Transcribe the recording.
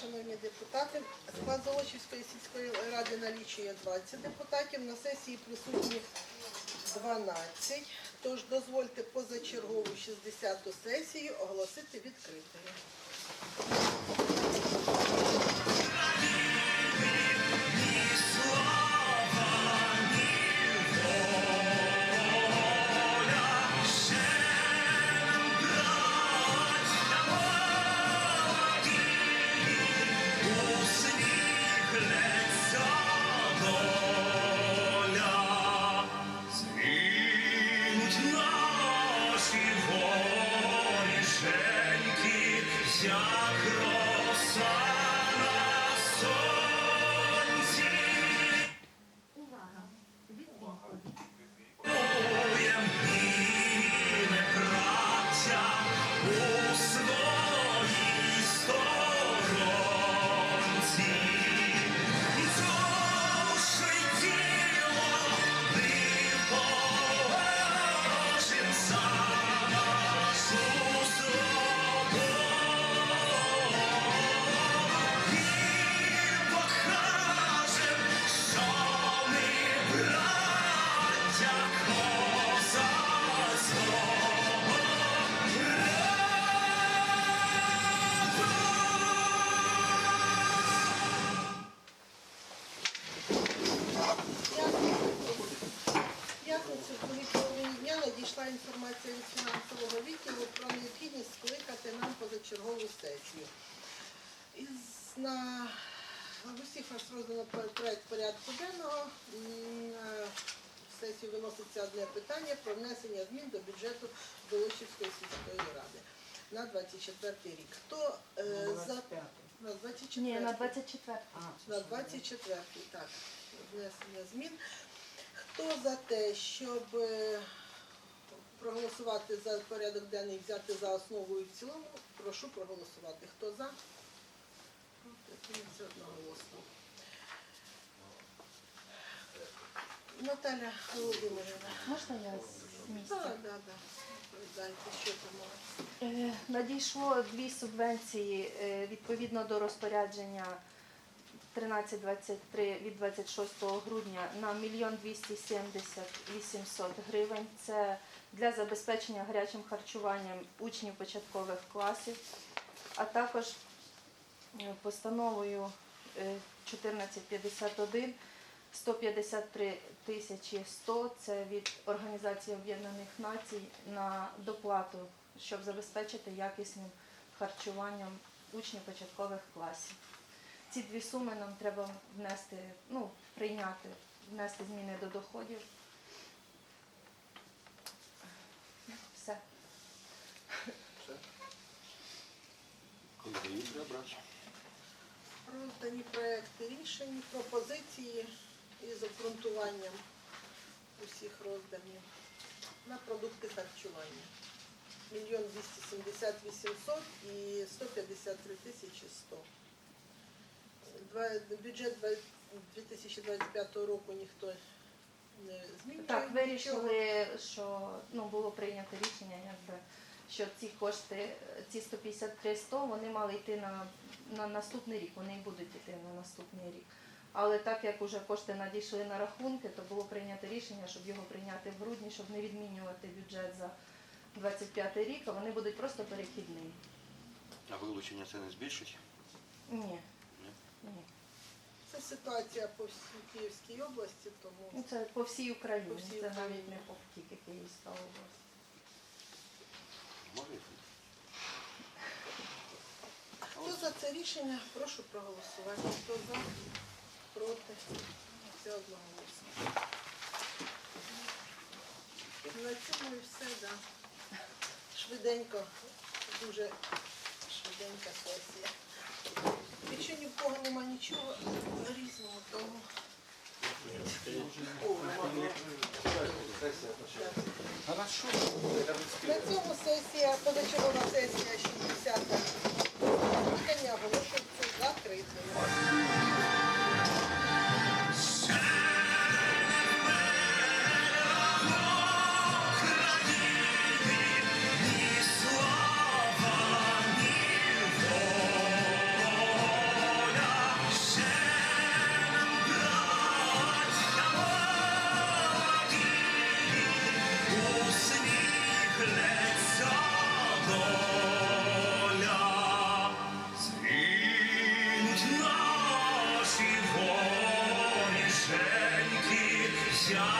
шановні депутати. Склад Золочівської сільської ради налічує 20 депутатів. На сесії присутні 12. Тож дозвольте позачергову 60-ту сесію оголосити відкритою. Воєм інформація від фінансового відділу про необхідність скликати нам позачергову сесію. Із на в усіх вас роздано про- проект порядку денного. М, На сесію виноситься одне питання про внесення змін до бюджету Долочівської сільської ради на 24 рік. Хто е, за на 24 Ні, на 24. на 24 так, внесення змін. Хто за те, щоб е, проголосувати за порядок денний, взяти за основу і в цілому, прошу проголосувати. Хто за? Одноголосно. Наталя Володимирівна. Можна я з місця? Так, так, так. Що там у вас. Е, Надійшло дві субвенції е, відповідно до розпорядження 1323 від 26 грудня на 1 270 800 гривень. Це для забезпечення гарячим харчуванням учнів початкових класів, а також е, постановою е, 1451 153 тисячі 100 – це від Організації Об'єднаних Націй на доплату, щоб забезпечити якісним харчуванням учнів початкових класів. Ці дві суми нам треба внести, ну, прийняти, внести зміни до доходів. Все. Треба брати. Роздані проекти рішень, пропозиції із обґрунтуванням усіх роздані на продукти харчування. Мільйон 270 800 і 153 тисячі 100. Два- Бюджет два- 2025 року ніхто не змінює. Так, нічого. вирішили, що ну, було прийнято рішення, якби, що ці кошти, ці 153 100, вони мали йти на, на наступний рік, вони і будуть йти на наступний рік. Але так як вже кошти надійшли на рахунки, то було прийнято рішення, щоб його прийняти в грудні, щоб не відмінювати бюджет за 25 рік, а вони будуть просто перехідними. А вилучення це не збільшить? Ні, Ні. ні. Це ситуація по всій Київській області, тому Ну, це по всій Україні, По всій це навіть не по тільки Київська область. Хто за це рішення, прошу проголосувати. Хто за, проти, це одноголосно. На цьому і все, да. Швиденько, дуже швиденька сесія. Якщо ні в кого нема нічого різного, тому. На цьому сесія, позачергова сесія 60 job.